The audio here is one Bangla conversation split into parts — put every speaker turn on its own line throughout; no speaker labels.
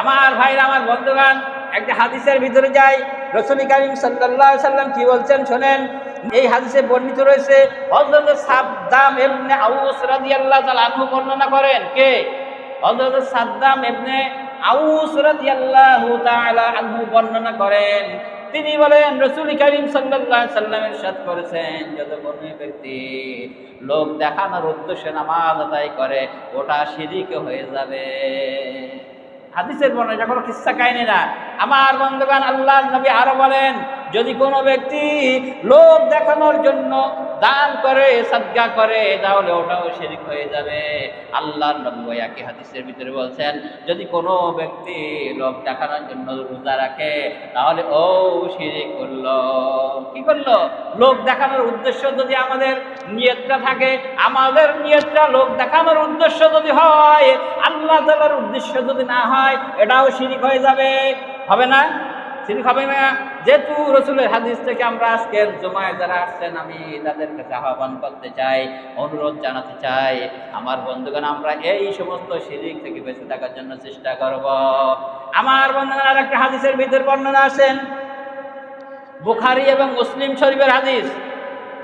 আমার ভাইরা, আমার বন্ধুগান একটা হাদিসের ভিতরে যাই। রসুল করিম সাল্লাহ সাল্লাম কি বলছেন শোনেন? এই হাদিসে বর্ণিত রয়েছে, হযরত সাদ্দাম ইবনে আউস রাদিয়াল্লাহু তাআলা আনহু বর্ণনা করেন কে? হযরত সাদ্দাম ইবনে আউস রাদিয়াল্লাহু তাআলা আনহু বর্ণনা করেন। তিনি বলেন, রসুল করিম আলাইহি সাল্লামের সাথ করেছেন, যত কোনো ব্যক্তি লোক দেখানোর উদ্দেশ্যে নামাজ আদায় করে, ওটা শিরিক হয়ে যাবে। হাদিসের বর্ণনা যখন কোনো কাহিনীরা আমার বন্ধুগান আল্লাহ নবী আরও বলেন যদি কোনো ব্যক্তি লোক দেখানোর জন্য দান করে, সদ্গা করে, তাহলে ওটাও শিরিক হয়ে যাবে। আল্লাহ নবী একই হাদিসের ভিতরে বলছেন, যদি কোনো ব্যক্তি লোক দেখানোর জন্য রোজা রাখে, তাহলে ও শিরিক করল। কি করল? লোক দেখানোর উদ্দেশ্য যদি আমাদের নিয়তটা থাকে, আমাদের নিয়তটা লোক দেখানোর উদ্দেশ্য যদি হয়, আল্লাহ তালার উদ্দেশ্য যদি না হয়, এটাও শিরিক হয়ে যাবে। হবে না? শিরিক হবে না। যেহেতু রসুলের হাদিস থেকে আমরা আজকের জমায় যারা আসছেন, আমি তাদের কাছে আহ্বান করতে চাই, অনুরোধ জানাতে চাই। আমার বন্ধুগণ, আমরা এই সমস্ত শিরিক থেকে বেঁচে থাকার জন্য চেষ্টা করব। আমার বন্ধুগণ আর একটা হাদিসের ভিতর বর্ণনা আসেন। বুখারি এবং মুসলিম শরীফের হাদিস।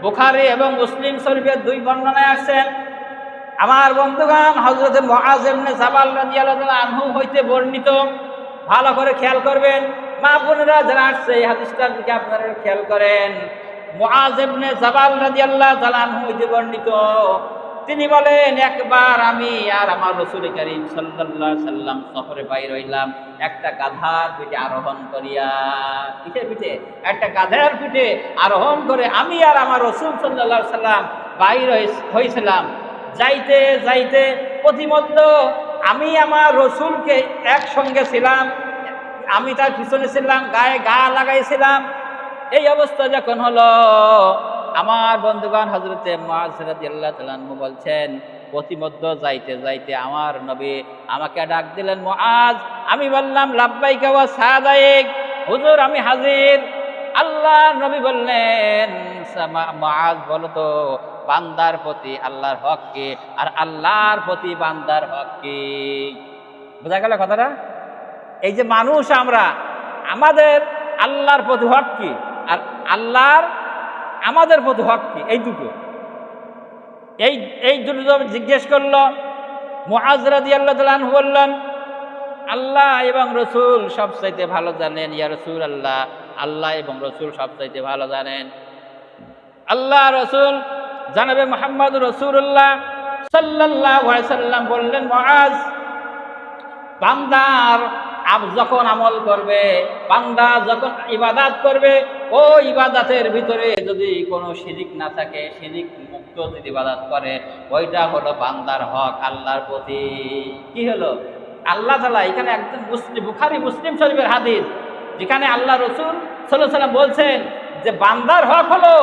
বুখারি এবং মুসলিম শরীফের দুই বর্ণনায় আসছেন আমার বন্ধুগণ হজরত মহাজ এমনি সাবাল তাআলা আনহু হইতে বর্ণিত। ভালো করে খেয়াল করবেন। মা বোনেরা যারা আসছে, এই হাদিসটার দিকে আপনারা খেয়াল করেন। মুআজ ইবনে জাবাল রাদিয়াল্লাহু তাআলা বর্ণিত। তিনি বলেন, একবার আমি আর আমার রসুল করিম সাল্লাল্লাহু সাল্লাম সফরে বাইর হইলাম, একটা গাধার পিঠে আরোহণ করিয়া। পিঠে পিঠে? একটা গাধার পিঠে আরোহণ করে আমি আর আমার রসুল সাল্লাল্লাহু সাল্লাম বাইর হইছিলাম। যাইতে যাইতে প্রতিমধ্য আমি আমার রসুলকে একসঙ্গে ছিলাম আমি তার পিছনে ছিলাম, গায়ে গা লাগাইছিলাম। এই অবস্থা যখন হলো, আমার বন্ধুগণ হজরতে মাসরাদি আল্লাহ তালু বলছেন প্রতিমধ্য যাইতে যাইতে আমার নবী আমাকে ডাক দিলেন, মুআজ, আমি বললাম, লাব্বাইকা ওয়া সাদাইক, হুজুর আমি হাজির। আল্লাহ নবী বললেন মুআজ বলো তো, বান্দার প্রতি আল্লাহর হক কি? আর আল্লাহর প্রতি বান্দার হক কি? বোঝা গেল কথাটা? এই যে মানুষ আমরা, আমাদের আল্লাহর প্রতি হক কি? আর আল্লাহর আমাদের প্রতি হক কি? এই দুটো। এই এই দুটো জিজ্ঞেস করল মুআজরাদি আল্লাহ তালান বললেন, আল্লাহ এবং রসুল সবচাইতে ভালো জানেন, ইয়া রসুল আল্লাহ আল্লাহ এবং রসুল সবচাইতে ভালো জানেন। আল্লাহ, রসুল, জানাবে মোহাম্মদ রসুল্লাহ সাল্লাহ সাল্লাম বললেন মহাজ বান্দার আব যখন আমল করবে, বান্দা যখন ইবাদাত করবে, ও ইবাদাতের ভিতরে যদি কোনো শিরিক না থাকে, শিরিক মুক্ত যদি ইবাদাত করে, ওইটা হলো বান্দার হক, আল্লাহর প্রতি। কি হলো? আল্লাহ তালা এখানে একদম মুসলিম বুখারি মুসলিম শরীফের হাদিস, যেখানে আল্লাহ রসুল সাল্লাম বলছেন যে, বান্দার হক হলো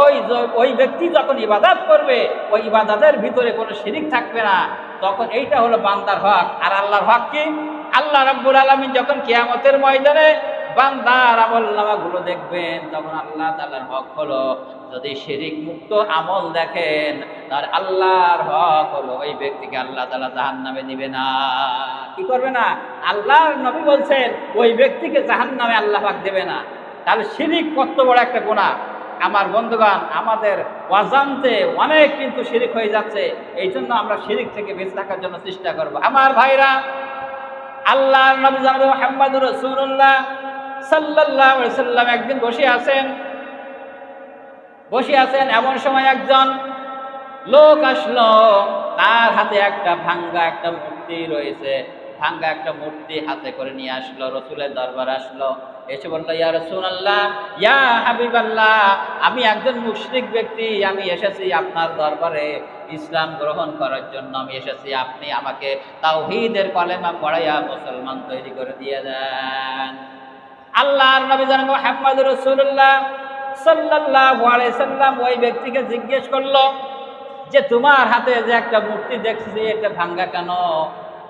ওই ওই ব্যক্তি যখন ইবাদাত করবে, ওই ইবাদাতের ভিতরে কোনো শিরিক থাকবে না। তখন এইটা হলো বান্দার হক। আর আল্লাহর হক কি? আল্লাহ রাব্বুল আলামিন যখন কিয়ামতের ময়দানে বান্দার আমল নামাগুলো দেখবেন, তখন আল্লাহ তাআলার হক হলো যদি শিরিক মুক্ত আমল দেখেন তার আল্লাহর হক হলো ওই ব্যক্তিকে আল্লাহ তাআলা জাহান্নামে দিবে না। কি করবে না? আল্লাহর নবী বলছেন, ওই ব্যক্তিকে জাহান্নামে আল্লাহ পাক দেবে না। তাহলে শিরিক কত বড় একটা গুনাহ। আমার বন্ধুগণ, আমাদের অজান্তে অনেক কিন্তু শিরিক হয়ে যাচ্ছে। এই জন্য আমরা শিরিক থেকে বেঁচে থাকার জন্য চেষ্টা করব। আমার ভাইরা আল্লাহ নবী রসুল্লাহ সাল্লাহ সাল্লাম একদিন বসে আছেন। বসে আছেন এমন সময় একজন লোক আসলো। তার হাতে একটা ভাঙ্গা একটা মূর্তি রয়েছে। ভাঙ্গা একটা মূর্তি হাতে করে নিয়ে আসলো, রসুলের দরবার আসলো। এসে বলল, ইয়া রসুল আল্লাহ ইয়া হাবিব আল্লাহ আমি একজন মুশরিক ব্যক্তি, আমি এসেছি আপনার দরবারে ইসলাম গ্রহণ করার জন্য, আমি এসেছি, আপনি আমাকে তাওহিদের কলেমা পড়াইয়া মুসলমান তৈরি করে দিয়ে দেন। আল্লাহর নবী জানাব মোহাম্মদ রসুল্লাহ সাল্লাল্লাহু সাল্লাম ওই ব্যক্তিকে জিজ্ঞেস করল যে, তোমার হাতে যে একটা মূর্তি দেখছি এটা ভাঙ্গা কেন?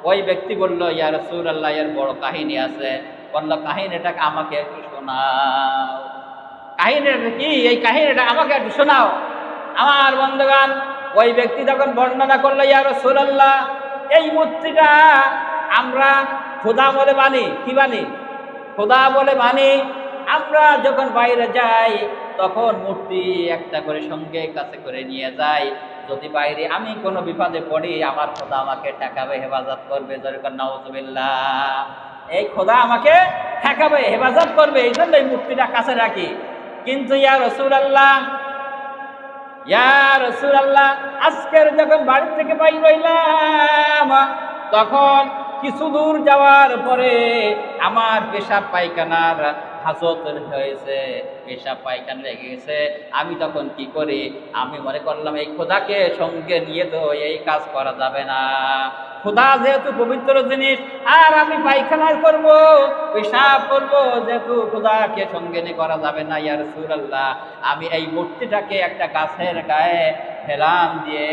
ওই ব্যক্তি বলল, ইয়া রসুল আল্লাহ এর বড় কাহিনী আছে। বলল কাহিনীটাকে আমাকে একটু শোনাও। কাহিনীটা কি? এই কাহিনীটা আমাকে একটু শোনাও। আমার বন্ধুগান ওই ব্যক্তি যখন বর্ণনা করল, ইয়া রসুল আল্লাহ এই মূর্তিটা আমরা খোদা বলে মানি। কি মানি? খোদা বলে মানি, আমরা যখন বাইরে যাই, তখন মূর্তি একটা করে সঙ্গে কাছে করে নিয়ে যাই। যদি বাইরে আমি কোনো বিপদে পড়ি, আমার খোদা আমাকে ঠেকাবে, হেফাজত করবে। নওয়াজবিল্লাহ এই খোদা আমাকে ঠেকাবে, হেফাজত করবে এই জন্য এই মূর্তিটা কাছে রাখি। কিন্তু ইয়া রসুল আল্লাহ ইয়া রসুল আল্লাহ আজকের যখন বাড়ি থেকে বাইর হইলাম, তখন কিছু দূর যাওয়ার পরে আমার পেশাব পায়খানার হাজত হয়েছে পেশাব পায়খানা লেগে গেছে। আমি তখন কি করি? আমি মনে করলাম, এই খোদাকে সঙ্গে নিয়ে তো এই কাজ করা যাবে না। খোদা যেহেতু পবিত্র জিনিস, আর আমি পায়খানা করব, পেশাব করব, যেহেতু খোদাকে সঙ্গে নিয়ে করা যাবে না ইয়ার সুরাল্লাহ আমি এই মূর্তিটাকে একটা গাছের গায়ে ফেলাম দিয়ে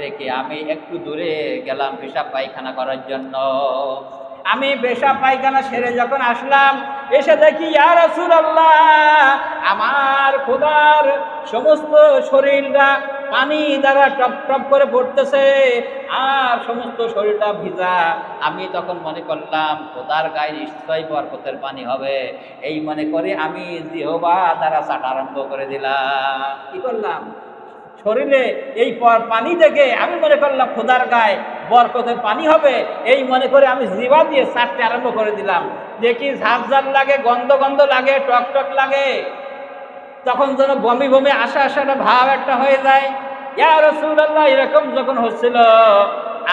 রেখে আমি একটু দূরে গেলাম পেশাব পায়খানা করার জন্য। আমি পেশাব পায়খানা সেরে যখন আসলাম, এসে দেখি, ইয়া রাসূলুল্লাহ, আমার খোদার সমস্ত শরীরটা পানি দ্বারা টপ টপ করে পড়তেছে আর সমস্ত শরীরটা ভিজা। আমি তখন মনে করলাম, খোদার গায়ে নিশ্চয়ই বরকতের পানি হবে। এই মনে করে আমি জিহবা দ্বারা চাটা আরম্ভ করে দিলাম। কি করলাম? শরীরে এই পানি দেখে আমি মনে করলাম, খোদার গায়ে বরকতের পানি হবে। এই মনে করে আমি জিবা দিয়ে সারতে আরম্ভ করে দিলাম। দেখি ঝাঁঝার ঝাঁঝ লাগে, গন্ধ গন্ধ লাগে, টক টক লাগে। তখন যেন বমি বমি আসা আসা ভাব একটা হয়ে যায়। ইয়া রসুল্লাহ এরকম যখন হচ্ছিল,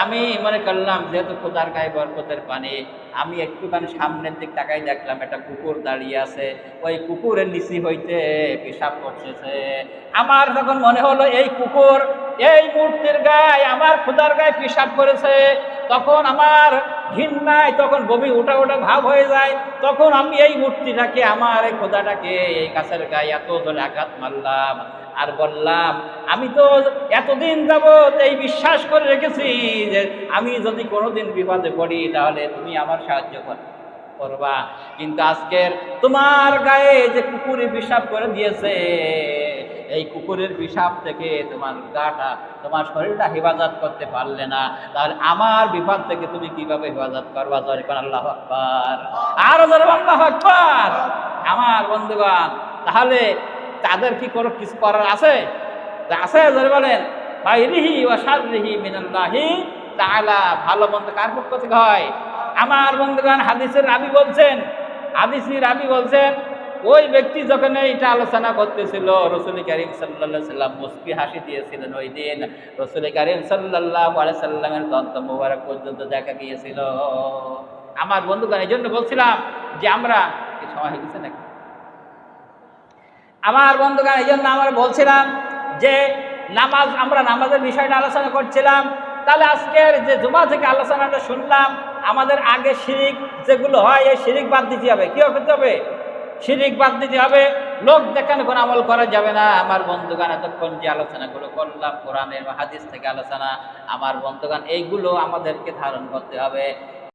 আমি মনে করলাম, যেহেতু কোথার গায়ে বরকতের পানি আমি একটুখানি সামনের দিক তাকাই দেখলাম, একটা কুকুর দাঁড়িয়ে আছে। ওই কুকুরের নিচি হইতে পেশাব করতেছে। আমার তখন মনে হলো এই কুকুর এই মূর্তির গায়ে, আমার খোদার গায়ে পেশাব করেছে, তখন আমার ঘৃণায় তখন বমি ওটা ওটা ভাব হয়ে যায়। তখন আমি এই মূর্তিটাকে, আমার এই খোদাটাকে এই গাছের গায়ে এত জোরে আঘাত মারলাম। আর বললাম, আমি তো এতদিন যাবৎ এই বিশ্বাস করে রেখেছি যে আমি যদি কোনোদিন বিপদে পড়ি, তাহলে তুমি আমার সাহায্য কর করবা। কিন্তু আজকের তোমার গায়ে যে কুকুরে পিসাব করে দিয়েছে, এই কুকুরের পিসাব থেকে তোমার গাটা, তোমার শরীরটা হেফাজত করতে পারলে না। তাহলে আমার বিপদ থেকে তুমি কীভাবে হেফাজত করবা? জরিপান আল্লাহ আকবার। আর জরিপান আল্লাহ আকবার। আমার বন্ধুগণ, তাহলে তাদের কি কোনো কিছু করার আছে? আছে জোরে বলেন, বাইরিহি ও সারিহি মিনাল্লাহি তাআলা ভালো মন্দ কার পক্ষ থেকে হয়? আমার বন্ধুগণ, হাদিসের রাবি বলছেন, হাদিসের রাবি বলছেন, ওই ব্যক্তি যখন এইটা আলোচনা করতেছিল, রসুল করিম সাল্লাহ সাল্লাম মুস্কি হাসি দিয়েছিলেন ওই দিন। রসুল করিম সাল্লাহ সাল্লামের দন্ত মোবারক পর্যন্ত দেখা গিয়েছিল। আমার বন্ধুগণ এই জন্য বলছিলাম যে আমরা সময় হয়ে নাকি? আমার বন্ধুগান এই জন্য আমরা বলছিলাম যে নামাজ, আমরা নামাজের বিষয়টা আলোচনা করছিলাম। তাহলে আজকের যে জুমা থেকে আলোচনাটা শুনলাম, আমাদের আগে শিরিক যেগুলো হয়, এই শিরিক বাদ দিতে হবে। কী করতে হবে? শিরিক বাদ দিতে হবে। লোক দেখানো কোনো আমল করা যাবে না। আমার বন্ধুগান এতক্ষণ যে আলোচনাগুলো করলাম, কোরআনের হাদিস থেকে আলোচনা, আমার বন্ধুগান এইগুলো আমাদেরকে ধারণ করতে হবে।